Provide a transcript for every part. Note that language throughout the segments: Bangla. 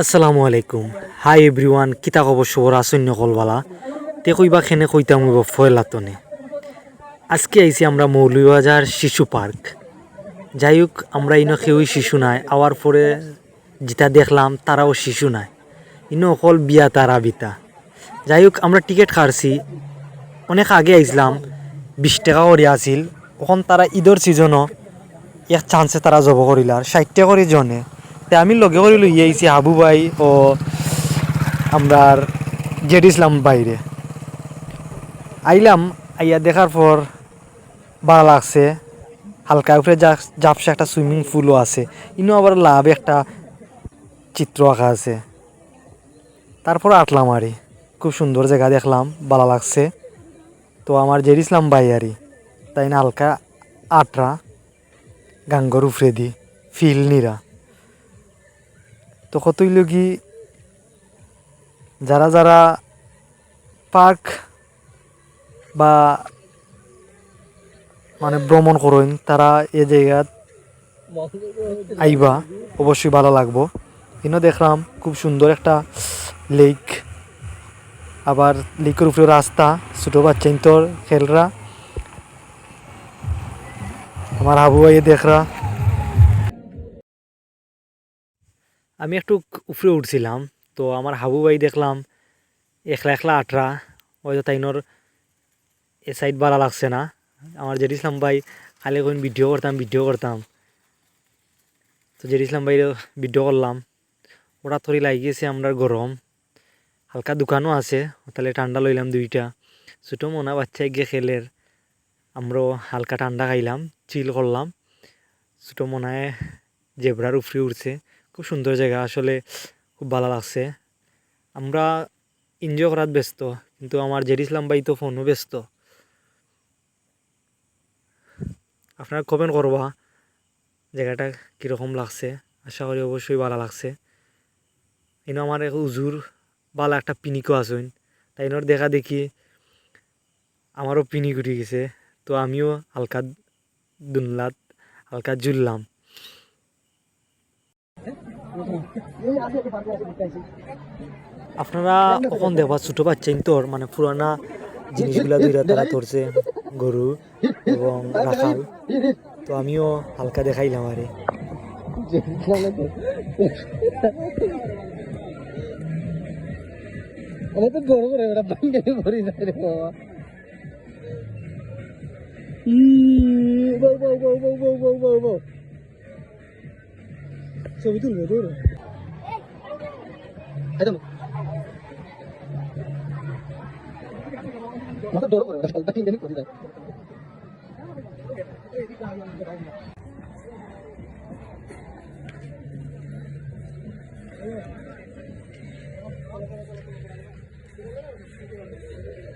আসসালামু আলাইকুম। হাই এভরিওয়ান, কিতা খবর সবর আসুন নকলবালা তে কইবা খেনে কইতাম ফয়লাতনে। আজকে আইছি আমরা মৌলভীবাজার শিশু পার্ক। যাই হোক আমরা ইনো কেউই শিশু নাই, আওয়ার পরে যেটা দেখলাম, তারাও শিশু নাই। ইনো অকল বিয়া তারা বিতা। যাই হোক আমরা টিকিট কাটছি। অনেক আগে আইছিলাম, বিশ টাকা করে আছিল। এখন তারা ঈদর সিজনও এক চান্সে তারা জব করিলার টাকা করে জনে। তে আমি লগে করে লই আইছি হাবু ভাই ও আমরার জেড ইসলাম বাইরে আইলাম, আইয়া দেখার পর ভালো লাগছে। হালকা উপরে জাপসা একটা সুইমিং পুলও আছে। ইনো আবার লাভ একটা চিত্র আঁকা আছে। তারপর আটলাম আরই খুব সুন্দর জায়গা দেখলাম ভালো লাগছে। তো আমার জেড ইসলাম ভাই আরই তাই না, হালকা আটরা। গাঙ্গর উফরে দি ফিল নিরা তো কতই লগি যারা যারা পার্ক বা মানে ভ্রমণ করেন তারা এ জায়গাত আইবা অবশ্যই ভালো লাগবো। কিন্তু দেখলাম খুব সুন্দর একটা লেক আবার লেকের উপরে রাস্তা ছোটো বাচ্চা তোর খেলরা আমার হাবু ভাই দেখরা আমি একটু উপরে উঠছিলাম, তো আমার হাবু ভাই দেখলাম একলা একলা আটরা হয়তো তাইনোর এ সাইড ভালো লাগছে না। আমার জেড ইসলাম ভাই খালি কোন ভিডিও করতাম ভিডিও করতাম। তো জেড ইসলাম ভাই ভিডিও করলাম। ওরা থরি লাগিয়েছে আমরা গরম। হালকা দোকানও আছে, তাহলে ঠান্ডা লইলাম দুইটা। ছোটো মনা বাচ্চা গিয়ে খেলের। আমরাও হালকা ঠান্ডা খাইলাম চিল করলাম। ছোটো মনে হয় জেবরার উপরে উঠছে খুব সুন্দর জায়গা, আসলে খুব ভালো লাগছে। আমরা এনজয় করার ব্যস্ত, কিন্তু আমার জেড ইসলাম ভাই তো ফোনও ব্যস্ত। আপনারা কমেন্ট করবা, জায়গাটা কীরকম লাগছে? আশা করি অবশ্যই ভালো লাগছে। এনে আমার উজুর ভালো একটা পিনিকও আসুন তাই এনার দেখা দেখি আমারও পিনিক উঠে গেছে। তো আমিও হালকা দুনলাত হালকা জুললাম আপনারা কখন দেখবা ছোট বাচ্চা তোর মানে পুরানা জিনিসগুলা দুইটা তারা ধরছে, গরু এবং রাখাল। তো আমিও হালকা দেখাইলাম আরে। তো বড় এটা ভাঙ্গে ভরি যায় রে বাবা। Wow, wow, wow, wow, wow, wow, wow, wow. 저기 또 왜 그래? 아이도 맞아 돌아버려. 나 힘드는 거지. Thank you.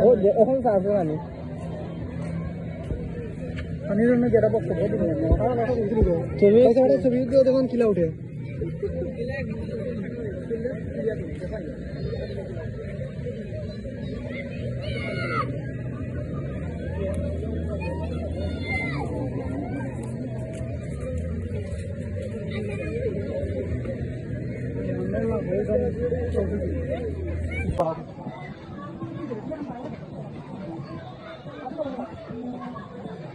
ও যে ওখান আনি আমি জন্য যেটা বক্তব্য ছবি দেখুন কিলা উঠে 八。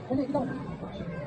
他那个。